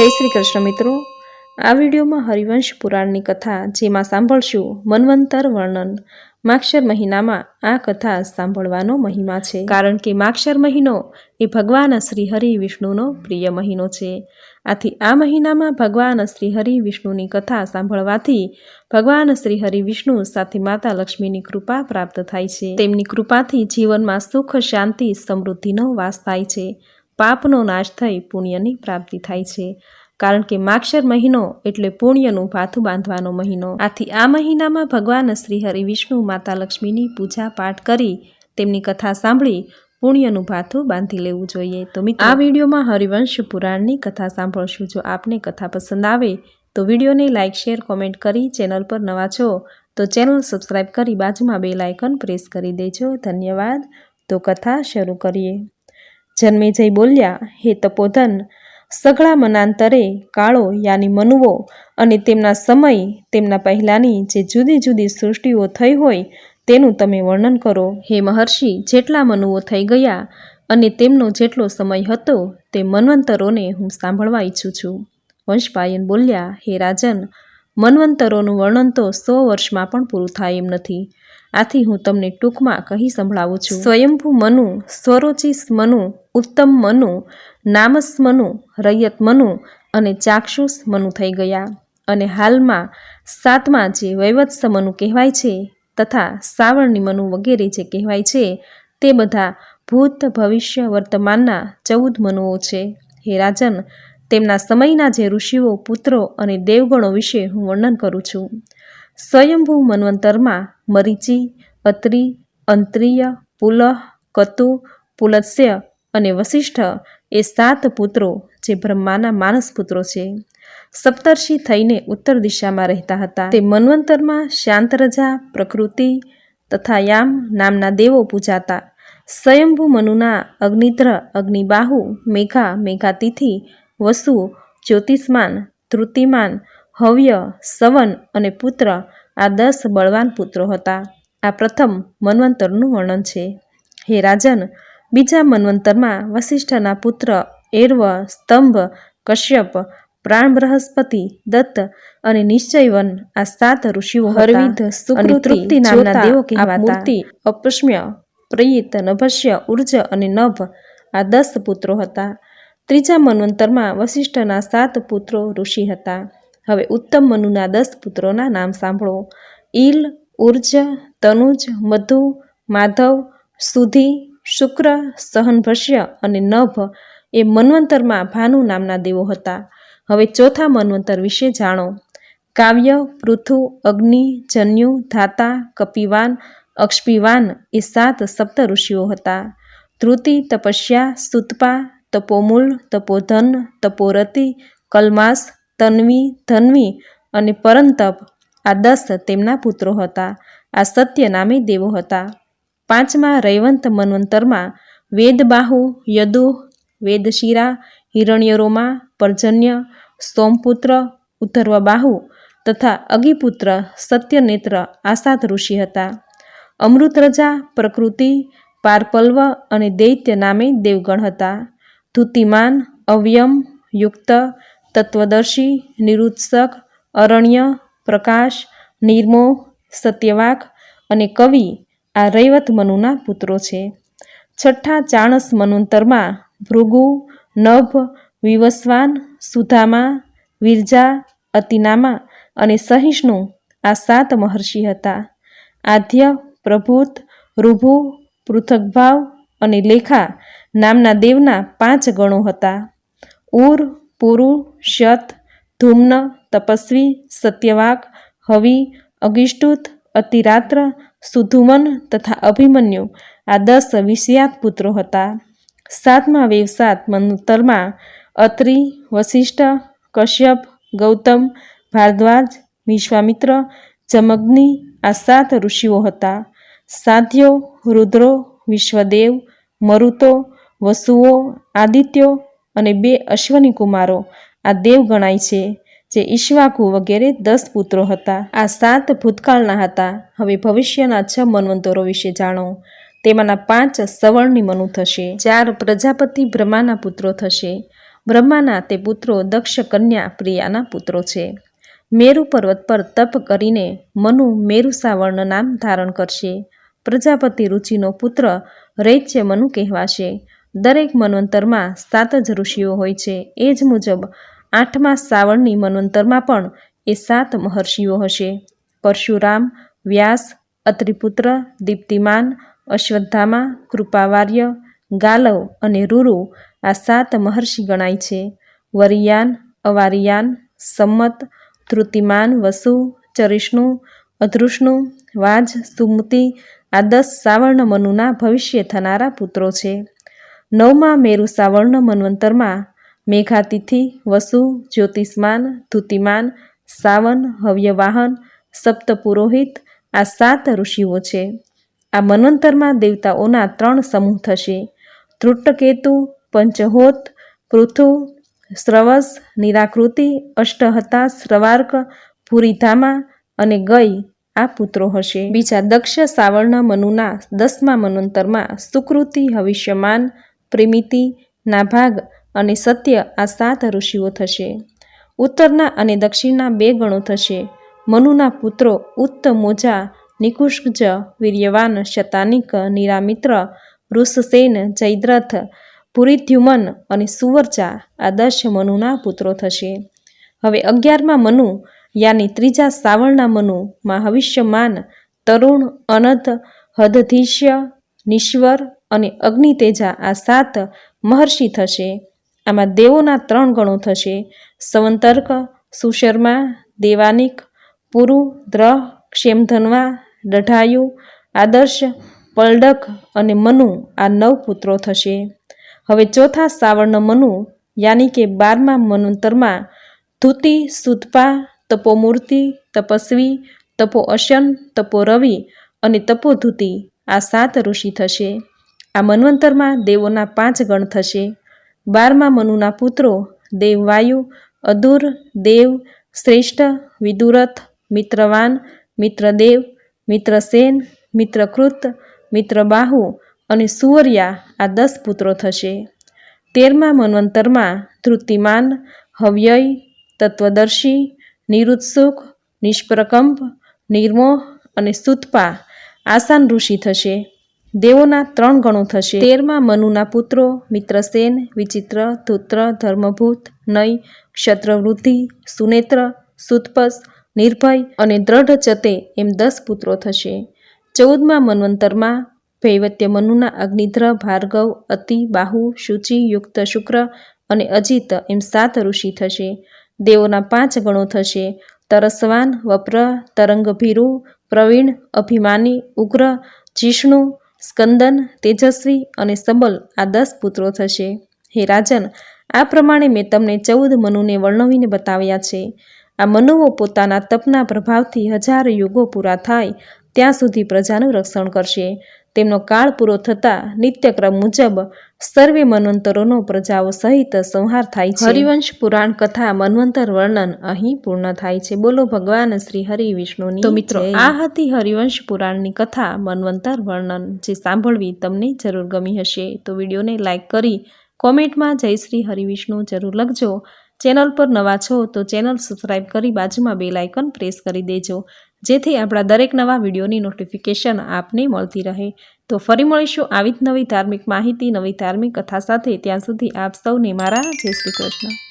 જય શ્રી કૃષ્ણ મિત્રો. આ વિડીયોમાં હરિવંશ પુરાણની કથા જેમાં સાંભળશું મનવંતર વર્ણન. માક્ષર મહિનામાં આ કથા સાંભળવાનો મહિમા છે. કારણ કે માક્ષર મહિનો એ ભગવાન શ્રી વિષ્ણુનો પ્રિય મહિનો છે. આથી આ મહિનામાં ભગવાન શ્રી હરિ વિષ્ણુની કથા સાંભળવાથી ભગવાન શ્રી હરિ વિષ્ણુ સાથે માતા લક્ષ્મીની કૃપા પ્રાપ્ત થાય છે. તેમની કૃપાથી જીવનમાં સુખ, શાંતિ, સમૃદ્ધિનો વાસ થાય છે. પાપનો નાશ થઈ પુણ્યની પ્રાપ્તિ થાય છે. કારણ કે માક્ષર મહિનો એટલે પુણ્યનું ભાથું બાંધવાનો મહિનો. આથી આ મહિનામાં ભગવાન શ્રી હરિ વિષ્ણુ માતા લક્ષ્મીની પૂજા પાઠ કરી તેમની કથા સાંભળી પુણ્યનું ભાથું બાંધી લેવું જોઈએ. તો મિત્રો, આ વિડીયોમાં હરિવંશ પુરાણની કથા સાંભળશું. જો આપને કથા પસંદ આવે તો વિડીયોને લાઇક શેર, કોમેન્ટ કરી ચેનલ પર નવા છો તો ચેનલ સબસ્ક્રાઈબ કરી બાજુમાં બે લાઇકન પ્રેસ કરી દેજો. ધન્યવાદ. તો કથા શરૂ કરીએ. જન્મેજય બોલ્યા, હે તપોધન, સઘળા મનાંતરે કાળો યાની મનુવો અને તેમના સમય, તેમના પહેલાંની જે જુદી જુદી સૃષ્ટિઓ થઈ હોય, તેનું તમે વર્ણન કરો. હે મહર્ષિ, જેટલા મનુઓ થઈ ગયા અને તેમનો જેટલો સમય હતો, તે મન્વંતરોને હું સાંભળવા ઈચ્છું છું. વંશપાયન બોલ્યા, હે રાજન, મન્વંતરોનું વર્ણન તો સો વર્ષમાં પણ પૂરું થાય એમ નથી. આથી હું તમને ટૂંકમાં કહી સંભળાવું છું. સ્વયંભુ મનુ, સ્વરોચિસ મનુ, ઉત્તમ મનુ, નામસ મનુ, રૈયત મનુ અને ચાક્ષુષ મનુ થઈ ગયા. અને હાલમાં સાતમા જે વૈવત્સ મનુ કહેવાય છે તથા સાવરણી મનુ વગેરે જે કહેવાય છે તે બધા ભૂત ભવિષ્ય વર્તમાનના ચૌદ મનુઓ છે. હે રાજન, તેમના સમયના જે ઋષિઓ, પુત્રો અને દેવગણો વિશે હું વર્ણન કરું છું. સ્વયંભૂ મન્વંતરમાં મરીચી, અત્રિ, અંત્રિય, પુલહ, કતુ, પુલત્સ્ય અને વસિષ્ઠ એ સાત પુત્રો જે બ્રહ્માના માનસ પુત્રો છે. સપ્તર્ષિ થઈને ઉત્તર દિશામાં રહેતા હતા. તે મન્વંતરમાં શાંતરજા પ્રકૃતિ તથા યામ નામના દેવો પૂજાતા. સ્વયંભૂ મનુના અગ્નિદ્ર અગ્નિબાહુ, મેઘા, મેઘાતિથિ, વસુ, જ્યોતિષ્માન તૃતિમાન હવ્ય સવન અને પુત્ર આ દસ બળવાન પુત્રો હતા. આ પ્રથમ મન્વંતરનું વર્ણન છે. હે રાજન બીજા મન્વંતરમાં વસિષ્ઠના પુત્ર એર્વ સ્તંભ કશ્યપ પ્રાણ બૃહસ્પતિ દત્ત અને નિશ્ચયવન આ સાત ઋષિઓ હરવિધ સુકૃતિ નામના દેવો કહેવાતા. અપશ્મ્ય પ્રયિત નભસ્ય ઉર્જ અને નભ આ દસ પુત્રો હતા. ત્રીજા મન્વંતરમાં વસિષ્ઠના સાત પુત્રો ઋષિ હતા. હવે ઉત્તમ મનુના દસ પુત્રોના નામ સાંભળો. ઈલ, ઉર્જ, તનુજ, મધુ, માધવ, સુધિ, શુક્ર, સહનભષ્ય અને નભ એ મન્વંતરમાં ભાનુ નામના દેવો હતા. હવે ચોથા મન્વંતર વિશે જાણો. કાવ્ય, પૃથુ, અગ્નિ, જન્યુ, ધાતા, કપિવાન, અક્ષપિવાન એ સાત સપ્ત ઋષિઓ હતા. ધૃતિ, તપસ્યા, સુતપા તપોમૂલ તપોધન, તપોરતિ, કલ્માસ તન્વી, ધન્વી અને પરંતપ આ દસ તેમના પુત્રો હતા. આ સત્ય નામે દેવો હતા. પાંચમા રૈવંત મન્વંતરમાં વેદબાહુ, યદુ, વેદશિરા, હિરણ્યરોમા, પર્જન્ય, સોમપુત્ર ઉત્તર્વબાહુ તથા અગિપુત્ર, સત્યનેત્ર, આસાદ ઋષિ હતા. અમૃતરજા, પ્રકૃતિ, પારપલ્વ અને દૈત્ય નામે દેવગણ હતા. ધુતિમાન, અવ્યમ, યુક્ત તત્વદર્શી, નિરુત્સક, અરણ્ય, પ્રકાશ, નિર્મો, સત્યવાક અને કવિ આ રૈવત મનુના પુત્રો છે. છઠ્ઠા ચાણસ મનુંતરમાં ભૃગુ, નભ, વિવસ્વાન, સુધામા, વિરજા, અતિનામા અને સહિષ્ણુ આ સાત મહર્ષિ હતા. આદ્ય, પ્રભુત, રૂભુ પૃથકભાવ અને લેખા નામના દેવના પાંચ ગણો હતા. ઉર પુરુ, શત, ધૂમ્ન, તપસ્વી, સત્યવાક, હવિ, અગિષ્ટુત, અતિરાત્ર, સુધુમન તથા અભિમન્યુ આ દસ વિષયાત પુત્રો હતા. સાતમા વેવસાત મંતરમાં અત્રિ, વસિષ્ઠ, કશ્યપ, ગૌતમ, ભારદ્વાજ, વિશ્વામિત્ર, જમગ્નિ આ સાત ઋષિઓ હતા. સાધ્યો, રુદ્રો, વિશ્વદેવ, મરુતો, વસુઓ, આદિત્યો અને બે અશ્વની કુમારો આ દેવ ગણાય છે, જે ઈશ્વાકુ વગેરે દસ પુત્રો હતા. આ સાત ભૂતકાળના હતા. હવે ભવિષ્યના છ મનવંતરો વિશે જાણો. તેમાંના પાંચ સવર્ણી મનુ થશે. ચાર પ્રજાપતિ બ્રહ્માના પુત્રો થશે. બ્રહ્માના તે પુત્રો દક્ષ કન્યા પ્રિયાના પુત્રો છે. મેરુ પર્વત પર તપ કરીને મનુ મેરુ સાવર્ણ નામ ધારણ કરશે. પ્રજાપતિ રુચિનો પુત્ર રૈચ્ય મનુ કહેવાશે. દરેક મનવંતરમાં સાત જ ઋષિઓ હોય છે. એ જ મુજબ, આઠમા શ્રાવણની મનવંતરમાં પણ એ સાત મહર્ષિઓ હશે. પરશુરામ, વ્યાસ, અત્રિપુત્ર, દીપ્તિમાન, અશ્વત્થામા, કૃપાવાર્ય, ગાલવ અને રૂરુ આ સાત મહર્ષિ ગણાય છે. વરિયાન, અવારિયાન, સંમત ધૃતિમાન વસુ, ચરિષ્ણુ, અધૃષ્ણુ, વાજ, સુમતિ આ દસ સાવર્ણ મનુના ભવિષ્ય થનારા પુત્રો છે. નવમા મેરુ સાવર્ણ મન્વંતરમાં મેઘાતિથિ, વસુ, જ્યોતિષ્માન, ધુતિમાન, સાવન, હવ્યવાહન, સપ્તપુરોહિત આ સાત ઋષિઓ છે. આ મન્વંતરમાં દેવતાઓના ત્રણ સમૂહ થશે. ધૃષ્ટકેતુ, પંચહોત, પૃથુ, શ્રવસ, નિરાકૃતિ, અષ્ટહતા શ્રવાર્ક ભૂરીધામા અને ગઈ આ પુત્રો હશે. બીજા દક્ષ સાવર્ણ મનુના દસમા મન્વંતરમાં સુકૃતિ, હવિષ્યમાન પ્રેમિતિ, નાભાગ અને સત્ય આ સાત ઋષિઓ થશે. ઉત્તરના અને દક્ષિણના બે ગણો થશે. મનુના પુત્રો ઉત્ત મોજા નિકુષ્જ વીર્યવાન શતાનિક, નિરામિત્ર, ઋષસેન, જયદ્રથ પુરીધ્યુમન અને સુવર્ચા આ દશ મનુના પુત્રો થશે. હવે અગિયારમાં મનુ, યાની ત્રીજા સાવળના મનુમાં હવિષ્યમાન તરુણ અનથ હદધીશ્ય, નિશ્વર અને અગ્નિતેજા આ સાત મહર્ષિ થશે. આમાં દેવોના ત્રણ ગણો થશે. સંવંતર્ક, સુશર્મા, દેવાનિક, પુરુ, દ્રહ, ક્ષેમધનવા, દઢાયુ, આદર્શ, પલડક અને મનુ આ નવ પુત્રો થશે. હવે ચોથા સાવર્ણ મનુ, યાની કે બારમા મનુંતરમાં ધૂતિ, સુતપા, તપોમૂર્તિ, તપસ્વી તપો અશન તપો રવિ અને તપોધૂતિ આ સાત ઋષિ થશે. આ મન્વંતરમાં દેવોના પાંચ ગણ થશે. બારમા મનુના પુત્રો દેવવાયુ અદુર દેવ, શ્રેષ્ઠ, વિદુરથ, મિત્રવાન, મિત્રદેવ, મિત્રસેન, મિત્રકૃત, મિત્રબાહુ અને સુવર્યા આ દસ પુત્રો થશે. તેરમા મન્વંતરમાં ધૃતિમાન, હવ્યય, તત્વદર્શી, નિરુત્સુક, નિષ્પ્રકંપ, નિર્મોહ અને સુતપા આસાન ઋષિ થશે. દેવોના ત્રણ ગણો થશે. તેરમાં મનુના પુત્રો મિત્રસેન, વિચિત્ર, ધૂત્ર, ધર્મભૂત, નય ક્ષત્રવૃદ્ધિ સુનેત્ર, સુતપસ, નિર્ભય અને દ્રઢ ચતે એમ દસ પુત્રો થશે. ચૌદમાં મન્વંતરમાં ભૈવત્ય મનુના અગ્નિધ્ર, ભાર્ગવ, અતિ, બાહુ, શુચિ, યુક્ત, શુક્ર અને અજિત એમ સાત ઋષિ થશે. દેવોના પાંચ ગણો થશે. તરસવાન, વપ્ર, તરંગભીરુ, પ્રવીણ, અભિમાની, ઉગ્ર, જિષ્ણુ સ્કંદન, તેજસ્વી અને સબલ આ દસ પુત્રો થશે. હે રાજન, આ પ્રમાણે મેં તમને ચૌદ મનુને વર્ણવીને બતાવ્યા છે. આ મનુઓ પોતાના તપના પ્રભાવથી હજાર યુગો પૂરા થાય ત્યાં સુધી પ્રજાનું રક્ષણ કરશે. તેમનો કાળ પૂરો થતાં નિત્યક્રમ મુજબ સર્વે મન્વંતરોનો પ્રજાઓ સહિત સંહાર થાય છે. હરિવંશ પુરાણ કથા મન્વંતર વર્ણન અહીં પૂર્ણ થાય છે. બોલો ભગવાન શ્રી હરિ વિષ્ણુની તો મિત્રો આ હતી હરિવંશ પુરાણની કથા મન્વંતર વર્ણન જે સાંભળવી તમને જરૂર ગમી હશે. તો વિડીયોને લાઇક કરી કોમેન્ટમાં જય શ્રી હરિવિષ્ણુ જરૂર લખજો. ચેનલ પર નવા છો તો ચેનલ સબસ્ક્રાઈબ કરી બાજુમાં બે લાઇકન પ્રેસ કરી દેજો. જેથી આપણા દરેક નવા વિડીયોની નોટિફિકેશન આપને મળતી રહે. તો ફરી મળીશું આવી જ નવી ધાર્મિક માહિતી, નવી ધાર્મિક કથા સાથે. ત્યાં સુધી આપ સૌને મારા જય શ્રી કૃષ્ણ.